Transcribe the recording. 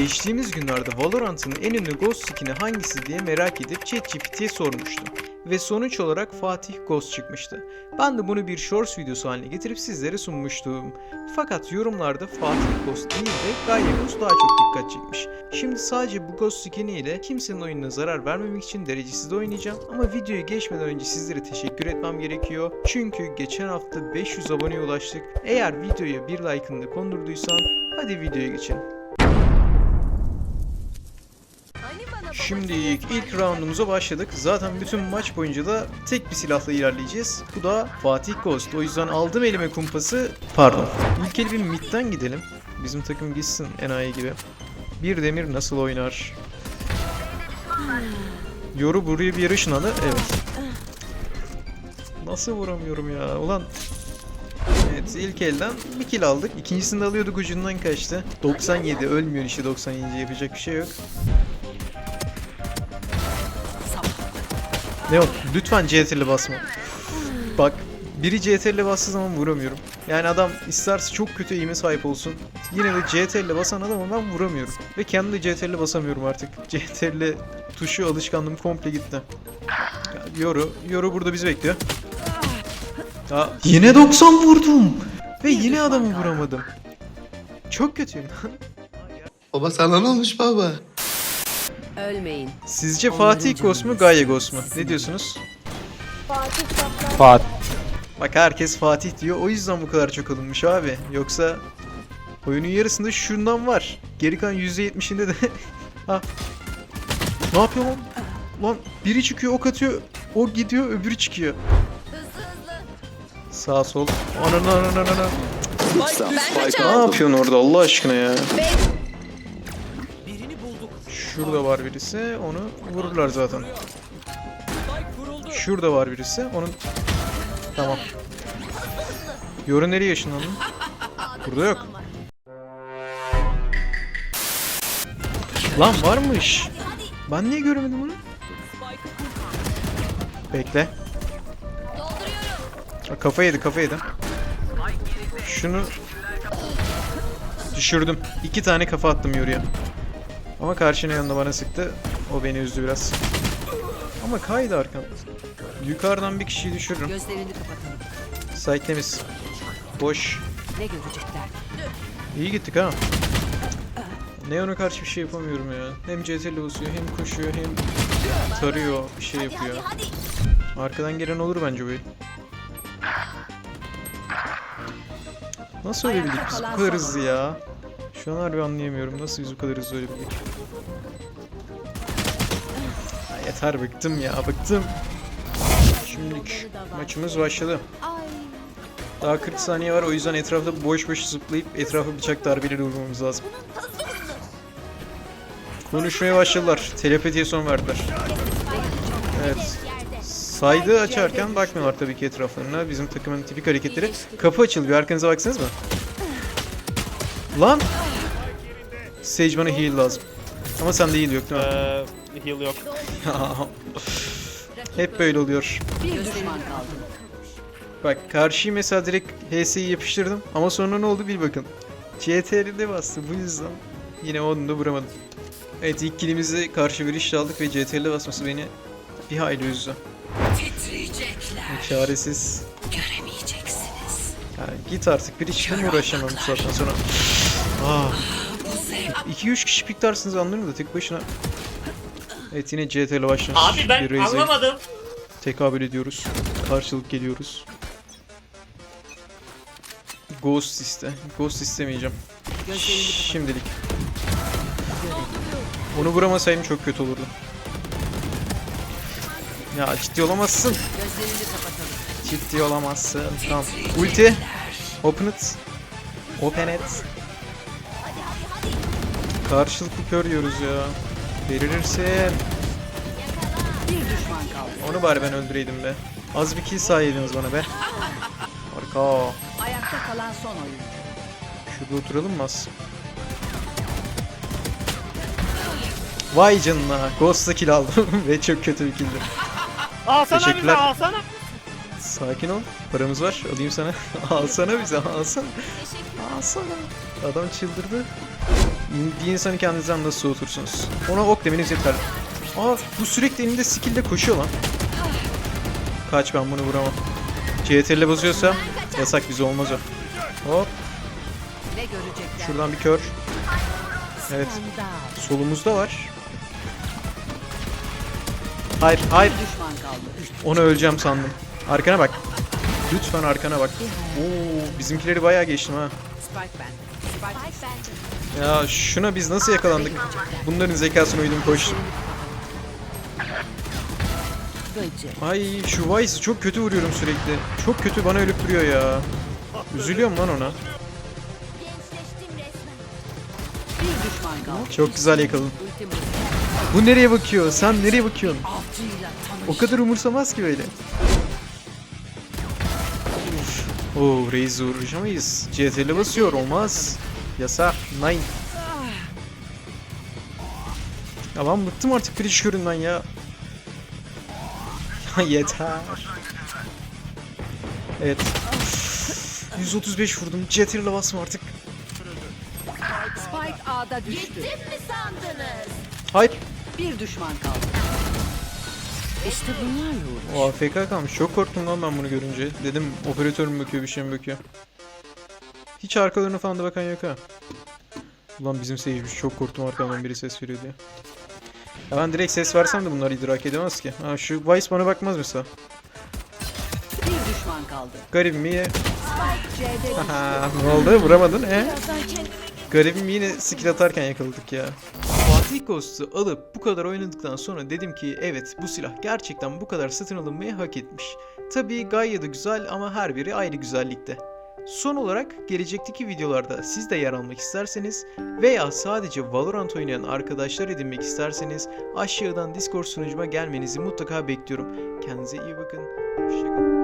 Geçtiğimiz günlerde Valorant'ın en ünlü Ghost skin'i hangisi diye merak edip ChatGPT'ye sormuştum. Ve sonuç olarak Fatih Ghost çıkmıştı. Ben de bunu bir shorts videosu haline getirip sizlere sunmuştum. Fakat yorumlarda Fatih Ghost değil de Gaia Ghost daha çok dikkat çekmiş. Şimdi sadece bu Ghost skin'i ile kimsenin oyununa zarar vermemek için derecesiz de oynayacağım. Ama videoya geçmeden önce sizlere teşekkür etmem gerekiyor. Çünkü geçen hafta 500 aboneye ulaştık. Eğer videoya bir like'ını da kondurduysan hadi videoya geçelim. Şimdi ilk, roundumuza başladık. Zaten bütün maç boyunca da tek bir silahla ilerleyeceğiz. Bu da Fatih Ghost. O yüzden aldım elime kumpası. Pardon. İlk el bir midden gidelim. Bizim takım gitsin enayi gibi. Bir demir nasıl oynar? Yoru buraya bir yarışın adı. Evet. Nasıl vuramıyorum ya? Ulan Evet ilk elden bir kill aldık. İkincisini de alıyorduk ucundan kaçtı. 97 ölmüyor işte 97 yapacak bir şey yok. Ne yok lütfen CTRL basma. Bak biri CTRL bastığı zaman vuramıyorum. Yani adam isterse çok kötü eğime sahip olsun. Yine de CTRL basan adama ben vuramıyorum. Ve kendi de CTRL basamıyorum artık. CTRL tuşu alışkanlığım komple gitti. Yoru, Yoru burada bizi bekliyor. Ya, yine 90 vurdum. Ve yine adamı vuramadım. Çok kötüyüm. Baba sana ne olmuş baba? Ölmeyin. Sizce Fatih Ghost mu Gaia Ghost mu? Ne diyorsunuz? Fatih. Bak herkes Fatih diyor. O yüzden bu kadar çok alınmış abi. Yoksa oyunun yarısında şundan var. Geri kalan %70'inde de ha. Ne yapıyor lan? Lan biri çıkıyor ok atıyor. O gidiyor öbürü çıkıyor. Sağ sol. Anana anana anana. Ne yapıyorsun orada Allah aşkına ya? Şurada var birisi. Onu vururlar zaten. Şurada var birisi. Onun Tamam. Yoru nereye ışınlandın? Burada yok. Lan varmış. Ben niye göremedim bunu? Bekle. Kafa yedi kafa yedi. Şunu düşürdüm. İki tane kafa attım Yoru'ya. Ama karşının yanında bana sıktı. O beni üzdü biraz. Ama kaydı arkam. Yukarıdan bir kişiyi düşürürüm. Gözlerini kapatalım. Site temiz. Boş. Ne görecekler? İyi gittik ha. Neon'a karşı bir şey yapamıyorum ya. Hem CTRL basıyor hem koşuyor hem tarıyor bir şey yapıyor. Arkadan gelen olur bence bu. Nasıl ölebildik biz bu kadar hızlı ya? Şu an harbi anlayamıyorum. Nasıl biz bu kadar hızlı ölebildik? Yeter bıktım ya bıktım. Şimdilik maçımız başladı. Daha 40 saniye var o yüzden etrafta boş boş zıplayıp etrafa bıçak darbeleri vurmamız lazım. Konuşmaya başladılar. Telepatiye son verdiler. Evet. Saydı açarken bakmıyorlar tabii ki etraflarına. Bizim takımın tipik hareketleri. Kapı açılıyor. Arkanıza baksanız mı? Lan! Sage bana heal lazım. Ama sende heal yok değil mi? Ee, heal yok. Hep böyle oluyor. Bir düşman kaldı. Bak karşıyı mesela direkt HS'yi yapıştırdım ama sonra ne oldu bil bakın. CTRL'de bastı bu yüzden yine onu da vuramadım. Evet ilk kilimizi karşı bir iş aldık ve CTRL'de basması beni bir hayli üzdü. Titriyecekler. Çaresiz. Göremeyeceksiniz. Yani git artık bir işle mi uğraşamam bu saatten sonra. Ah. 2-3 kişi piklersiniz anlarım da tek başına. Evet yine CTRL başlamış. Abi ben Bir Raze'e anlamadım. Tekabül ediyoruz. Karşılık geliyoruz. Ghost iste. Ghost istemeyeceğim. Şimdilik. Onu vuramasaydım çok kötü olurdu. Ya ciddi olamazsın. Ciddi olamazsın. Tamam. Ulti. Open it. Open it. Karşılıklı kör yiyoruz ya. Verilirsin. Bir düşman kaldı. Onu bari ben öldüreydim be. Az bir kill sahiydiniz bana be. Arka. Ayakta kalan son oyun. Şurada oturalım mı az? Vay canına. Ghost'la kill aldım ve çok kötü bir killdi. Alsana bize alsana. Sakin ol. Paramız var. Alayım sana. alsana bize. Alsana. Alsana. Adam çıldırdı. Bir insanı kendinizden nasıl soğutursunuz? Ona ok demeniz yeter. Aa bu sürekli elinde skill'de koşuyor lan. Kaç ben bunu vuramam. CTRL'e basıyorsam yasak bize olmaz o. Hop şuradan bir kör. Evet solumuzda var. Hayır hayır onu öleceğim sandım. Arkana bak. Lütfen arkana bak. Oo bizimkileri bayağı geçtim ha. Spike Ya şuna biz nasıl yakalandık? Bunların zekasına uydum. Gıcı. Ay şu Vice'ı çok kötü vuruyorum sürekli. Çok kötü bana ölüp duruyor ya. Üzülüyorum lan ona. Çok güzel yakaladım. Ultim Bu nereye bakıyor? Sen nereye bakıyorsun? O kadar umursamaz ki böyle. Oo Reis'i uğraşamayız. CTRL basıyor olmaz. Yasak. Nine. Ya ben bıktım artık Breach köründen ya. Ya yeter. Evet. 135 vurdum. CTRL'e basma artık. Spike A'da düştü. Hayır. Bir düşman kaldı. İşte bunlarla uğraş. O AFK kalmış. Çok korktum lan ben bunu görünce. Dedim operatör mü bakıyor bir şey mi bakıyor. Hiç arkalarına falan da bakan yok ha. Ulan bizim seyirci çok korktum arkamdan biri ses veriyor diye. Ya ben direkt ses versem de bunlar idrak edemez ki. Ha şu Vice bana bakmaz mesela. Bir düşman kaldı. Garibim iyi. Haha ne oldu vuramadın e? Garibim yine skill atarken yakaladık ya. Fatih Ghost'u alıp bu kadar oynadıktan sonra dedim ki evet bu silah gerçekten bu kadar satın alınmayı hak etmiş. Tabii Gaia da güzel ama her biri ayrı güzellikte. Son olarak gelecekteki videolarda siz de yer almak isterseniz veya sadece Valorant oynayan arkadaşlar edinmek isterseniz aşağıdan Discord sunucuma gelmenizi mutlaka bekliyorum. Kendinize iyi bakın. Hoşçakalın.